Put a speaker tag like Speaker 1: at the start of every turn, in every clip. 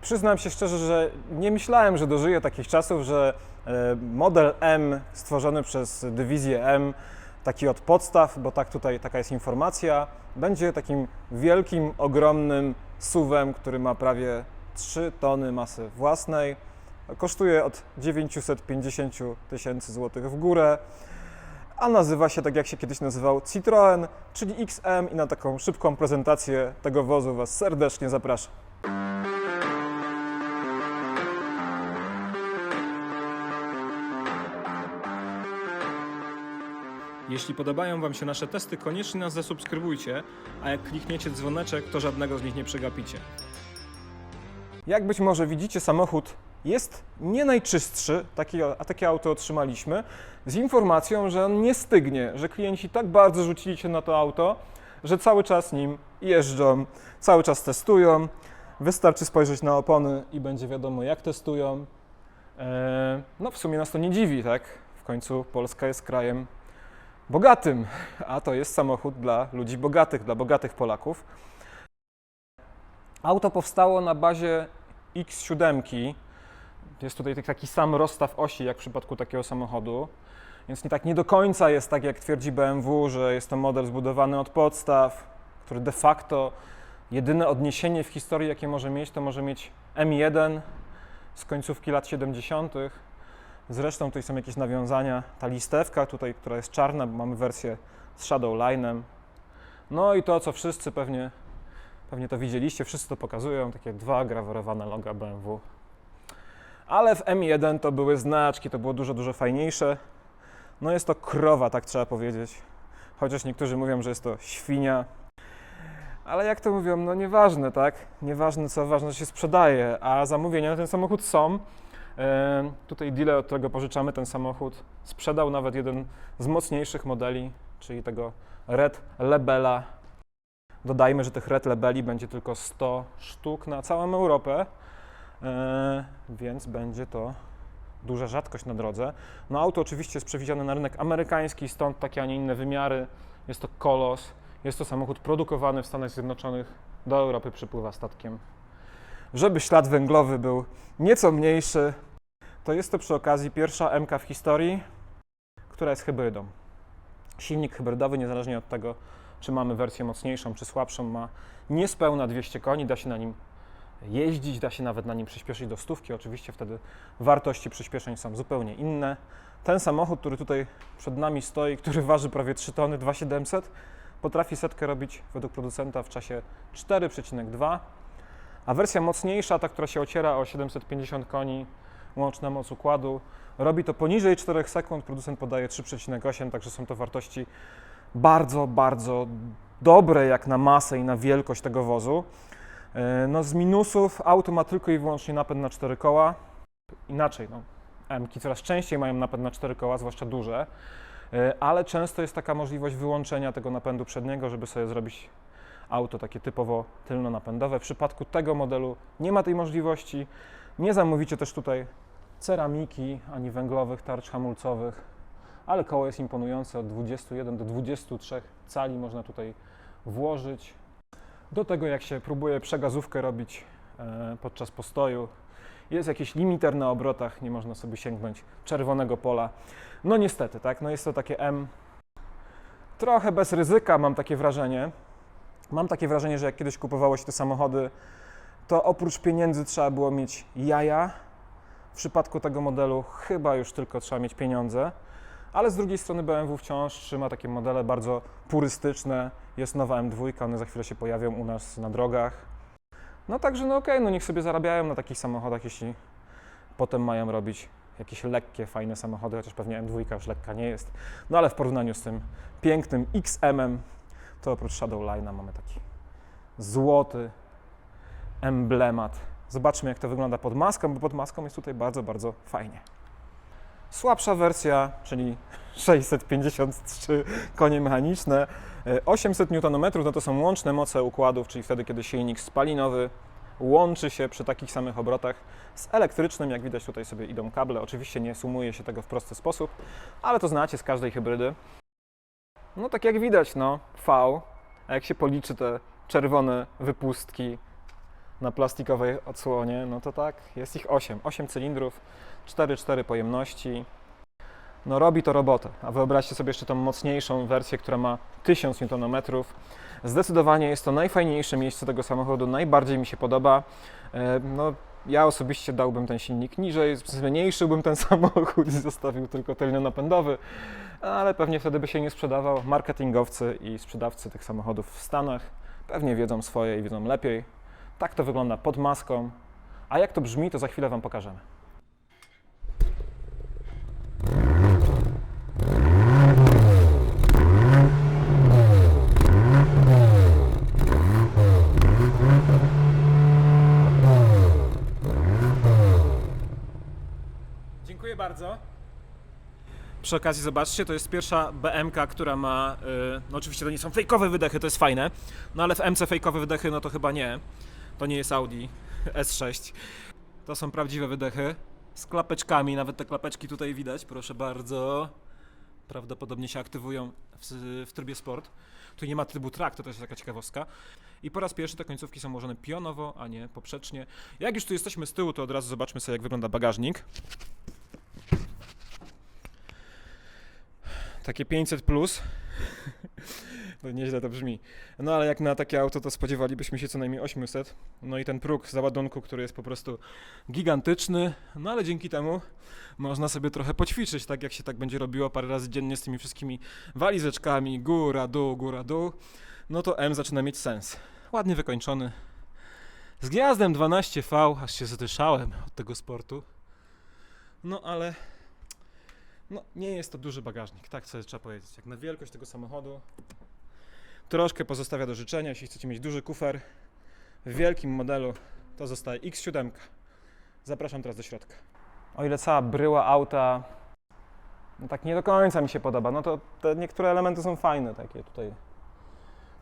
Speaker 1: Przyznam się szczerze, że nie myślałem, że dożyję takich czasów, że e, model M stworzony przez dywizję M, taki od podstaw, bo tak tutaj taka jest informacja, będzie takim wielkim, ogromnym suwem, który ma prawie 3 tony masy własnej. Kosztuje od 950 tysięcy złotych w górę, a nazywa się tak jak się kiedyś nazywał Citroen, czyli XM i na taką szybką prezentację tego wozu Was serdecznie zapraszam.
Speaker 2: Jeśli podobają Wam się nasze testy, koniecznie nas zasubskrybujcie, a jak klikniecie dzwoneczek, to żadnego z nich nie przegapicie.
Speaker 1: Jak być może widzicie, samochód jest nie najczystszy, taki, a takie auto otrzymaliśmy, z informacją, że on nie stygnie, że klienci tak bardzo rzucili się na to auto, że cały czas nim jeżdżą, cały czas testują. Wystarczy spojrzeć na opony i będzie wiadomo, jak testują. Eee, No, w sumie nas to nie dziwi, tak? W końcu Polska jest krajem bogatym, a to jest samochód dla ludzi bogatych, dla bogatych Polaków. Auto powstało na bazie X7. Jest tutaj taki sam rozstaw osi, jak w przypadku takiego samochodu. Więc nie tak nie do końca jest tak, jak twierdzi BMW, że jest to model zbudowany od podstaw, który de facto jedyne odniesienie w historii, jakie może mieć, to może mieć M1 z końcówki lat 70. Zresztą tutaj są jakieś nawiązania. Ta listewka tutaj, która jest czarna, bo mamy wersję z Shadowline'em. No i to, co wszyscy pewnie Pewnie to widzieliście, wszyscy to pokazują, takie dwa grawerowane loga BMW. Ale w M1 to były znaczki, to było dużo, dużo fajniejsze. No jest to krowa, tak trzeba powiedzieć. Chociaż niektórzy mówią, że jest to świnia. Ale jak to mówią, no nieważne, tak? Nieważne co, ważne, że się sprzedaje, a zamówienia na ten samochód są. E, tutaj dealer, od którego pożyczamy ten samochód, sprzedał nawet jeden z mocniejszych modeli, czyli tego Red Lebela Dodajmy, że tych Red Labeli będzie tylko 100 sztuk na całą Europę, e, więc będzie to duża rzadkość na drodze. No auto oczywiście jest przewidziane na rynek amerykański, stąd takie, a nie inne wymiary. Jest to kolos, jest to samochód produkowany w Stanach Zjednoczonych, do Europy przypływa statkiem. Żeby ślad węglowy był nieco mniejszy, to jest to przy okazji pierwsza MK w historii, która jest hybrydą. Silnik hybrydowy, niezależnie od tego, czy mamy wersję mocniejszą, czy słabszą, ma niespełna 200 koni, da się na nim jeździć, da się nawet na nim przyspieszyć do stówki. Oczywiście wtedy wartości przyspieszeń są zupełnie inne. Ten samochód, który tutaj przed nami stoi, który waży prawie 3 tony, 2700, potrafi setkę robić według producenta w czasie 4,2, a wersja mocniejsza, ta, która się ociera o 750 koni, łączna moc układu, robi to poniżej 4 sekund, producent podaje 3,8, także są to wartości bardzo, bardzo dobre jak na masę i na wielkość tego wozu. E, No z minusów auto ma tylko i wyłącznie napęd na cztery koła. Inaczej, no, M-ki coraz częściej mają napęd na cztery koła, zwłaszcza duże, E, ale często jest taka możliwość wyłączenia tego napędu przedniego, żeby sobie zrobić auto takie typowo tylnonapędowe. W przypadku tego modelu nie ma tej możliwości. Nie zamówicie też tutaj ceramiki ani węglowych tarcz hamulcowych ale koło jest imponujące, od 21 do 23 cali można tutaj włożyć. Do tego jak się próbuje przegazówkę robić e, podczas postoju, jest jakiś limiter na obrotach, nie można sobie sięgnąć czerwonego pola. No niestety, tak, no jest to takie M trochę bez ryzyka, mam takie wrażenie. Mam takie wrażenie, że jak kiedyś kupowało się te samochody, to oprócz pieniędzy trzeba było mieć jaja. W przypadku tego modelu chyba już tylko trzeba mieć pieniądze ale z drugiej strony BMW wciąż trzyma takie modele bardzo purystyczne. Jest nowa M2, one za chwilę się pojawią u nas na drogach. No także no okej, no niech sobie zarabiają na takich samochodach, jeśli potem mają robić jakieś lekkie, fajne samochody, chociaż pewnie M2 już lekka nie jest. No ale w porównaniu z tym pięknym XM-em, to oprócz Shadowline'a mamy taki złoty emblemat. Zobaczmy jak to wygląda pod maską, bo pod maską jest tutaj bardzo, bardzo fajnie. Słabsza wersja, czyli 653 konie mechaniczne, e, 800 Nm, no to są łączne moce układów, czyli wtedy, kiedy silnik spalinowy łączy się przy takich samych obrotach z elektrycznym. Jak widać, tutaj sobie idą kable. Oczywiście nie sumuje się tego w prosty sposób, ale to znacie z każdej hybrydy. No tak jak widać, no V, a jak się policzy te czerwone wypustki, na plastikowej odsłonie, no to tak, jest ich 8. 8 cylindrów, 4-4 pojemności. No robi to robotę. A wyobraźcie sobie jeszcze tą mocniejszą wersję, która ma 1000 Nm. Zdecydowanie jest to najfajniejsze miejsce tego samochodu, najbardziej mi się podoba. E, No, ja osobiście dałbym ten silnik niżej, zmniejszyłbym ten samochód i zostawił tylko tylno-napędowy, ale pewnie wtedy by się nie sprzedawał. Marketingowcy i sprzedawcy tych samochodów w Stanach pewnie wiedzą swoje i wiedzą lepiej. Tak to wygląda pod maską. A jak to brzmi, to za chwilę Wam pokażemy. Dziękuję bardzo. Przy okazji zobaczcie, to jest pierwsza BMK, która ma, y, no oczywiście to nie są fejkowe wydechy, to jest fajne, no ale w MC fejkowe wydechy, no to chyba nie. To nie jest Audi S6. To są prawdziwe wydechy z klapeczkami, nawet te klapeczki tutaj widać, proszę bardzo. Prawdopodobnie się aktywują w, w trybie sport. Tu nie ma trybu track, to też jest taka ciekawostka. I po raz pierwszy te końcówki są ułożone pionowo, a nie poprzecznie. Jak już tu jesteśmy z tyłu, to od razu zobaczmy sobie, jak wygląda bagażnik. Takie 500 plus. To nieźle to brzmi. No ale jak na takie auto, to spodziewalibyśmy się co najmniej 800. No i ten próg załadunku, który jest po prostu gigantyczny. No ale dzięki temu można sobie trochę poćwiczyć, tak jak się tak będzie robiło parę razy dziennie z tymi wszystkimi walizeczkami, góra, dół, góra, dół. No to M zaczyna mieć sens. Ładnie wykończony. Z gniazdem 12V, aż się zadyszałem od tego sportu. No ale no, nie jest to duży bagażnik, tak sobie trzeba powiedzieć. Jak na wielkość tego samochodu, troszkę pozostawia do życzenia. Jeśli chcecie mieć duży kufer w wielkim modelu, to zostaje X7. Zapraszam teraz do środka. O ile cała bryła auta no tak nie do końca mi się podoba, no to te niektóre elementy są fajne, takie tutaj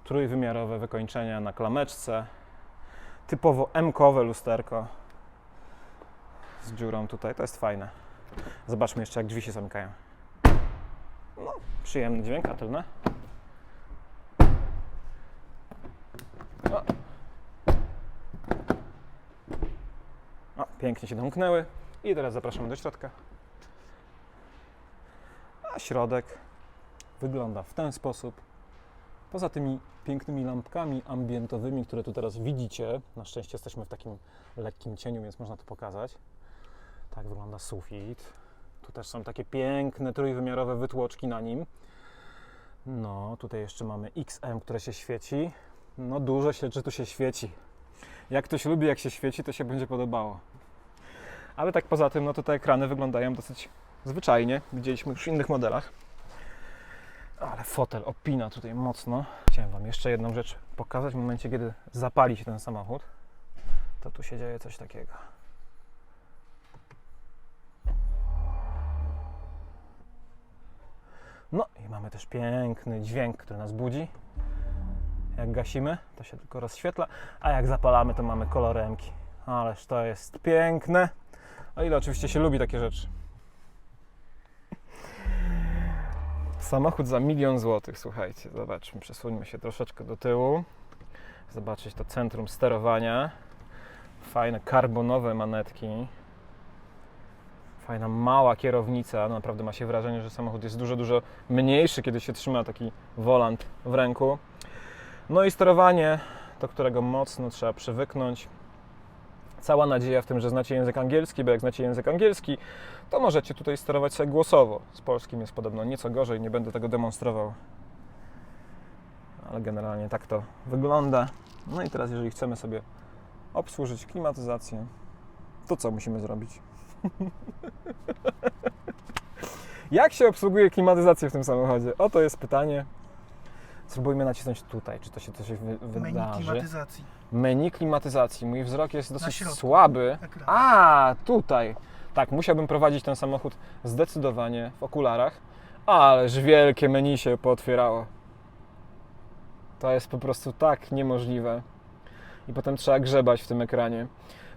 Speaker 1: trójwymiarowe wykończenia na klameczce, typowo M-kowe lusterko z dziurą tutaj, to jest fajne. Zobaczmy jeszcze, jak drzwi się zamykają. No, przyjemny dźwięk, a tylne. O. pięknie się domknęły. I teraz zapraszamy do środka. A środek wygląda w ten sposób. Poza tymi pięknymi lampkami ambientowymi, które tu teraz widzicie, na szczęście jesteśmy w takim lekkim cieniu, więc można to pokazać. Tak wygląda sufit. Tu też są takie piękne trójwymiarowe wytłoczki na nim. No, tutaj jeszcze mamy XM, które się świeci. No, dużo się, czy tu się świeci. Jak ktoś lubi, jak się świeci, to się będzie podobało. Ale tak poza tym, no to te ekrany wyglądają dosyć zwyczajnie. Widzieliśmy już w innych modelach. Ale fotel opina tutaj mocno. Chciałem Wam jeszcze jedną rzecz pokazać. W momencie, kiedy zapali się ten samochód, to tu się dzieje coś takiego. No i mamy też piękny dźwięk, który nas budzi. Jak gasimy, to się tylko rozświetla, a jak zapalamy, to mamy koloremki. Ależ to jest piękne. O ile oczywiście się lubi takie rzeczy. Samochód za milion złotych, słuchajcie, zobaczmy, przesuńmy się troszeczkę do tyłu. Zobaczyć to centrum sterowania. Fajne karbonowe manetki. Fajna, mała kierownica. No, naprawdę ma się wrażenie, że samochód jest dużo, dużo mniejszy, kiedy się trzyma taki wolant w ręku. No i sterowanie, do którego mocno trzeba przywyknąć. Cała nadzieja w tym, że znacie język angielski, bo jak znacie język angielski, to możecie tutaj sterować sobie głosowo. Z polskim jest podobno nieco gorzej, nie będę tego demonstrował. Ale generalnie tak to wygląda. No i teraz, jeżeli chcemy sobie obsłużyć klimatyzację, to co musimy zrobić? Jak się obsługuje klimatyzację w tym samochodzie? Oto jest pytanie. Spróbujmy nacisnąć tutaj, czy to się coś wy-
Speaker 3: Menu
Speaker 1: wydarzy.
Speaker 3: klimatyzacji.
Speaker 1: Menu klimatyzacji. Mój wzrok jest dosyć słaby. A, tutaj. Tak, musiałbym prowadzić ten samochód zdecydowanie w okularach, ależ wielkie menu się pootwierało. To jest po prostu tak niemożliwe. I potem trzeba grzebać w tym ekranie.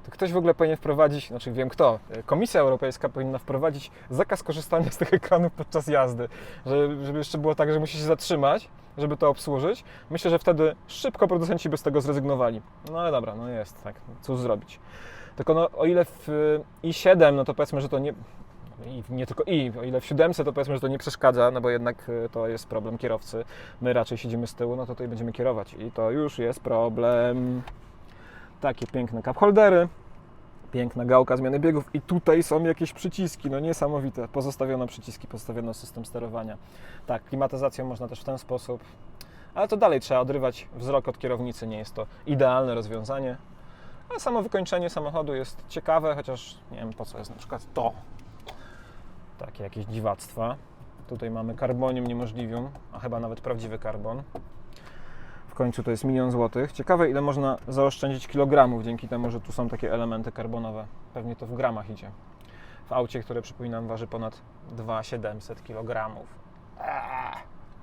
Speaker 1: To ktoś w ogóle powinien wprowadzić, znaczy wiem kto, Komisja Europejska powinna wprowadzić zakaz korzystania z tych ekranów podczas jazdy, żeby, żeby jeszcze było tak, że musi się zatrzymać, żeby to obsłużyć. Myślę, że wtedy szybko producenci by z tego zrezygnowali. No ale dobra, no jest, tak, cóż zrobić. Tylko no, o ile w y, i7, no to powiedzmy, że to nie, i nie tylko i, o ile w siódemce to powiedzmy, że to nie przeszkadza, no bo jednak y, to jest problem kierowcy. My raczej siedzimy z tyłu, no to tutaj będziemy kierować i to już jest problem. Takie piękne cup holdery, piękna gałka zmiany biegów i tutaj są jakieś przyciski, no niesamowite. Pozostawiono przyciski, pozostawiono system sterowania. Tak, klimatyzacją można też w ten sposób, ale to dalej trzeba odrywać wzrok od kierownicy, nie jest to idealne rozwiązanie. Ale samo wykończenie samochodu jest ciekawe, chociaż nie wiem po co jest na przykład to. Takie jakieś dziwactwa. Tutaj mamy carbonium niemożliwium, a chyba nawet prawdziwy karbon. Końcu to jest milion złotych. Ciekawe ile można zaoszczędzić kilogramów dzięki temu, że tu są takie elementy karbonowe. Pewnie to w gramach idzie. W aucie, które przypominam waży ponad 2700 kg.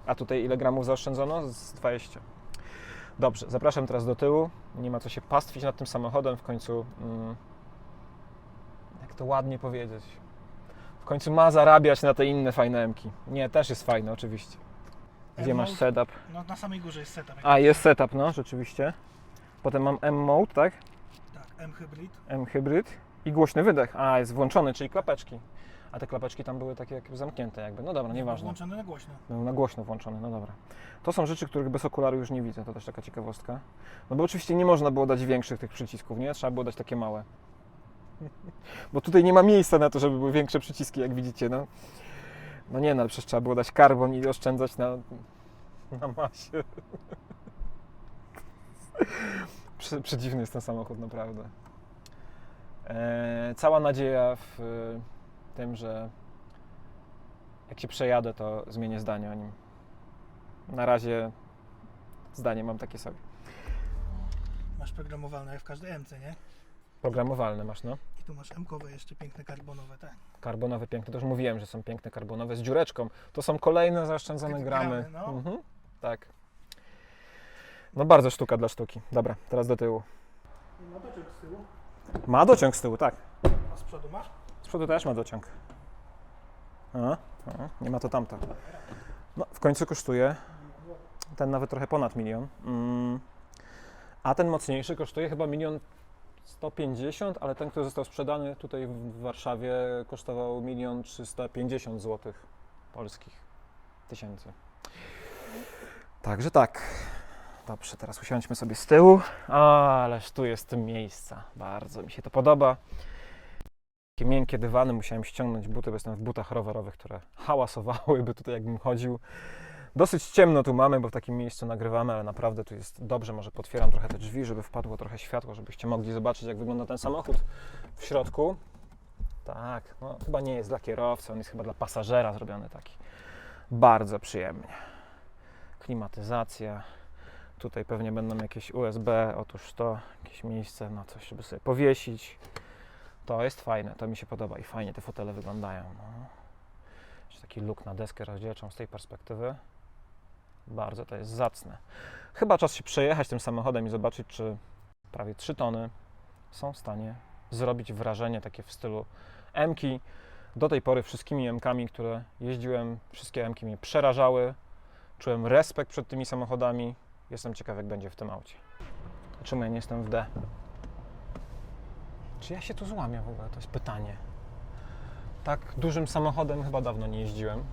Speaker 1: A tutaj ile gramów zaoszczędzono? Z 20. Dobrze, zapraszam teraz do tyłu. Nie ma co się pastwić nad tym samochodem. W końcu, mm, jak to ładnie powiedzieć, w końcu ma zarabiać na te inne fajne emki. Nie, też jest fajne, oczywiście. Gdzie masz setup?
Speaker 3: No na samej górze jest setup.
Speaker 1: A, jest setup, no, rzeczywiście. Potem mam M-Mode, tak?
Speaker 3: Tak, M-Hybrid.
Speaker 1: M-Hybrid i głośny wydech. A, jest włączony, czyli klapeczki. A te klapeczki tam były takie jak zamknięte jakby. No dobra, nieważne.
Speaker 3: Włączony na głośno.
Speaker 1: Był na głośno włączony, no dobra. To są rzeczy, których bez okularu już nie widzę, to też taka ciekawostka. No bo oczywiście nie można było dać większych tych przycisków, nie? Trzeba było dać takie małe. Bo tutaj nie ma miejsca na to, żeby były większe przyciski, jak widzicie, no. No nie, no ale przecież trzeba było dać karbon i oszczędzać na, na masie. Prze- Przedziwny jest ten samochód, naprawdę. E, cała nadzieja w e, tym, że jak się przejadę, to zmienię zdanie o nim. Na razie zdanie mam takie sobie.
Speaker 3: Masz programowalne jak w każdej MC, nie?
Speaker 1: Programowalne masz, no.
Speaker 3: Tu masz M-kowe jeszcze piękne karbonowe, tak.
Speaker 1: Karbonowe piękne, to już mówiłem, że są piękne karbonowe z dziureczką. To są kolejne zaoszczędzone
Speaker 3: Takie
Speaker 1: gramy.
Speaker 3: gramy, no.
Speaker 1: Mhm, tak. No bardzo sztuka dla sztuki. Dobra, teraz do tyłu.
Speaker 3: Ma dociąg z tyłu.
Speaker 1: Ma dociąg z tyłu, tak.
Speaker 3: A z przodu masz?
Speaker 1: Z przodu też ma dociąg. A, a, nie ma to tamto. No, w końcu kosztuje ten nawet trochę ponad milion. Mm. A ten mocniejszy kosztuje chyba milion 150, ale ten, który został sprzedany tutaj w Warszawie kosztował milion 350 złotych polskich tysięcy. Także tak. Dobrze, teraz usiądźmy sobie z tyłu. Ależ tu jest miejsca. Bardzo mi się to podoba. Takie miękkie dywany, musiałem ściągnąć buty, bo jestem w butach rowerowych, które hałasowałyby tutaj jakbym chodził. Dosyć ciemno tu mamy, bo w takim miejscu nagrywamy, ale naprawdę tu jest dobrze. Może potwieram trochę te drzwi, żeby wpadło trochę światło, żebyście mogli zobaczyć, jak wygląda ten samochód w środku. Tak, no chyba nie jest dla kierowcy, on jest chyba dla pasażera zrobiony taki. Bardzo przyjemnie. Klimatyzacja. Tutaj pewnie będą jakieś USB, otóż to, jakieś miejsce na coś, żeby sobie powiesić. To jest fajne, to mi się podoba i fajnie te fotele wyglądają. No. Taki look na deskę rozdzielczą z tej perspektywy. Bardzo to jest zacne. Chyba czas się przejechać tym samochodem i zobaczyć, czy prawie 3 tony są w stanie zrobić wrażenie takie w stylu M-ki. Do tej pory wszystkimi M-kami, które jeździłem, wszystkie M-ki mnie przerażały. Czułem respekt przed tymi samochodami. Jestem ciekaw, jak będzie w tym aucie. Czemu ja nie jestem w D? Czy ja się tu złamię w ogóle? To jest pytanie. Tak dużym samochodem chyba dawno nie jeździłem.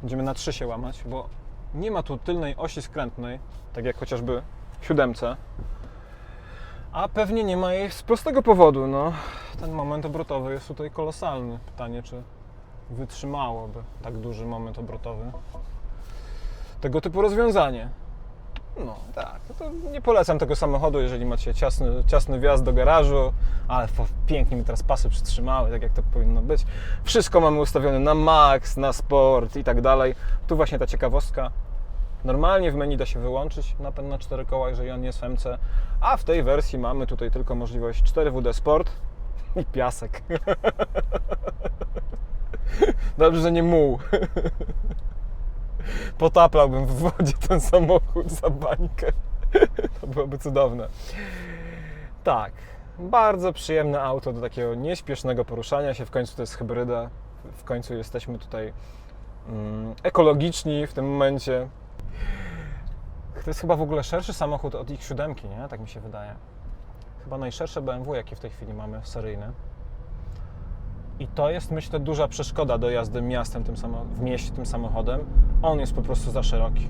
Speaker 1: Będziemy na trzy się łamać, bo nie ma tu tylnej osi skrętnej, tak jak chociażby w siódemce. A pewnie nie ma jej z prostego powodu. No, ten moment obrotowy jest tutaj kolosalny. Pytanie, czy wytrzymałoby tak duży moment obrotowy tego typu rozwiązanie. No tak, no to nie polecam tego samochodu, jeżeli macie ciasny, ciasny wjazd do garażu, ale pięknie mi teraz pasy przytrzymały, tak jak to powinno być. Wszystko mamy ustawione na max, na sport i tak dalej. Tu właśnie ta ciekawostka. Normalnie w menu da się wyłączyć napęd na cztery koła, jeżeli on jest w MC, a w tej wersji mamy tutaj tylko możliwość 4WD Sport i piasek. Dobrze, że nie muł. Potaplałbym w wodzie ten samochód za bańkę. To byłoby cudowne. Tak. Bardzo przyjemne auto do takiego nieśpiesznego poruszania się. W końcu to jest hybryda. W końcu jesteśmy tutaj mm, ekologiczni w tym momencie. To jest chyba w ogóle szerszy samochód od X7, nie? Tak mi się wydaje. Chyba najszersze BMW, jakie w tej chwili mamy seryjne. I to jest, myślę, duża przeszkoda do jazdy miastem tym w mieście tym samochodem. On jest po prostu za szeroki.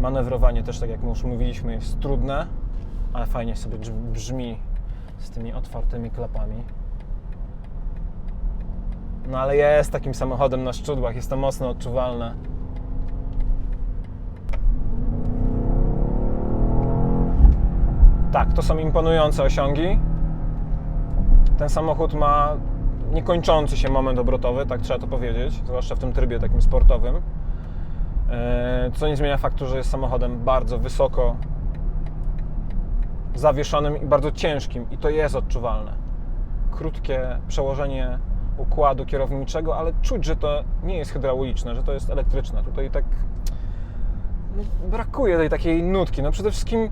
Speaker 1: Manewrowanie też, tak jak już mówiliśmy, jest trudne, ale fajnie sobie brzmi z tymi otwartymi klapami. No ale jest takim samochodem na szczudłach, jest to mocno odczuwalne. Tak, to są imponujące osiągi. Ten samochód ma niekończący się moment obrotowy, tak trzeba to powiedzieć, zwłaszcza w tym trybie takim sportowym. E, Co nie zmienia faktu, że jest samochodem bardzo wysoko zawieszonym i bardzo ciężkim, i to jest odczuwalne. Krótkie przełożenie układu kierowniczego, ale czuć, że to nie jest hydrauliczne, że to jest elektryczne. Tutaj tak no, brakuje tej takiej nutki. No przede wszystkim,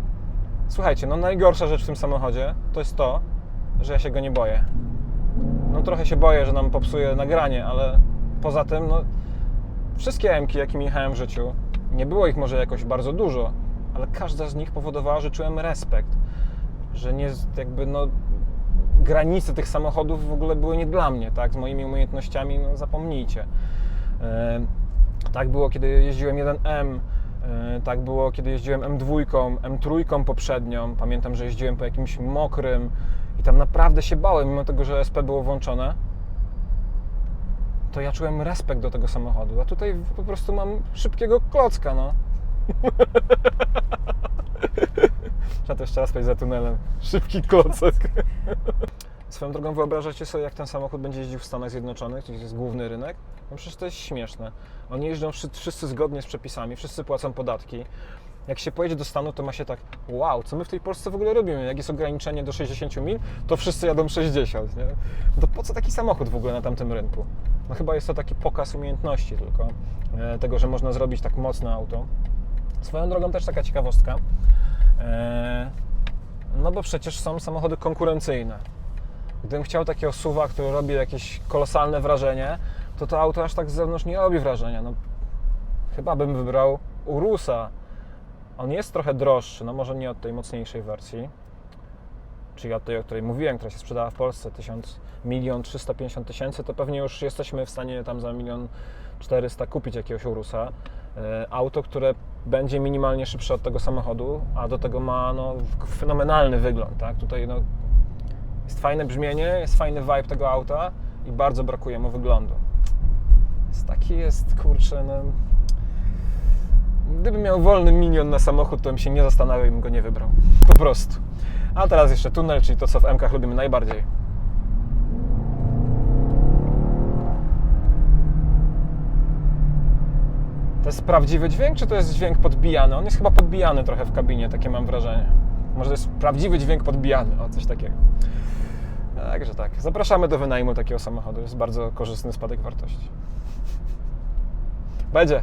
Speaker 1: słuchajcie, no najgorsza rzecz w tym samochodzie to jest to, że ja się go nie boję. Trochę się boję, że nam popsuje nagranie, ale poza tym, no wszystkie M-ki, jakimi jechałem w życiu, nie było ich może jakoś bardzo dużo, ale każda z nich powodowała, że czułem respekt. Że nie, jakby no, granice tych samochodów w ogóle były nie dla mnie, tak? Z moimi umiejętnościami, no zapomnijcie. E, tak było, kiedy jeździłem 1M, e, tak było, kiedy jeździłem M2, M3 poprzednią. Pamiętam, że jeździłem po jakimś mokrym i tam naprawdę się bałem, mimo tego, że SP było włączone. To ja czułem respekt do tego samochodu, a tutaj po prostu mam szybkiego klocka, no. Trzeba to jeszcze raz powiedzieć za tunelem. Szybki klocek. Swoją drogą wyobrażacie sobie, jak ten samochód będzie jeździł w Stanach Zjednoczonych, gdzie jest główny rynek? No przecież to jest śmieszne. Oni jeżdżą wszyscy, zgodnie z przepisami, wszyscy płacą podatki. Jak się pojedzie do Stanu, to ma się tak, wow, co my w tej Polsce w ogóle robimy? Jak jest ograniczenie do 60 mil, to wszyscy jadą 60, nie? To po co taki samochód w ogóle na tamtym rynku? No chyba jest to taki pokaz umiejętności tylko, e, tego, że można zrobić tak mocne auto. Swoją drogą też taka ciekawostka, e, no bo przecież są samochody konkurencyjne. Gdybym chciał takiego suwa, który robi jakieś kolosalne wrażenie, to to auto aż tak z zewnątrz nie robi wrażenia. No, chyba bym wybrał Urusa. On jest trochę droższy, no może nie od tej mocniejszej wersji, czyli od tej, o której mówiłem, która się sprzedała w Polsce, 1000, milion 350 tysięcy, to pewnie już jesteśmy w stanie tam za milion 400 kupić jakiegoś Urusa. E, Auto, które będzie minimalnie szybsze od tego samochodu, a do tego ma no, fenomenalny wygląd. Tak? Tutaj no, jest fajne brzmienie, jest fajny vibe tego auta i bardzo brakuje mu wyglądu. Jest taki jest, kurczę, no... Gdybym miał wolny milion na samochód, to bym się nie zastanawiał i bym go nie wybrał. Po prostu. A teraz jeszcze tunel, czyli to, co w MK lubimy najbardziej. To jest prawdziwy dźwięk, czy to jest dźwięk podbijany? On jest chyba podbijany trochę w kabinie, takie mam wrażenie. Może to jest prawdziwy dźwięk podbijany, o coś takiego. Także tak, zapraszamy do wynajmu takiego samochodu. Jest bardzo korzystny spadek wartości. Będzie.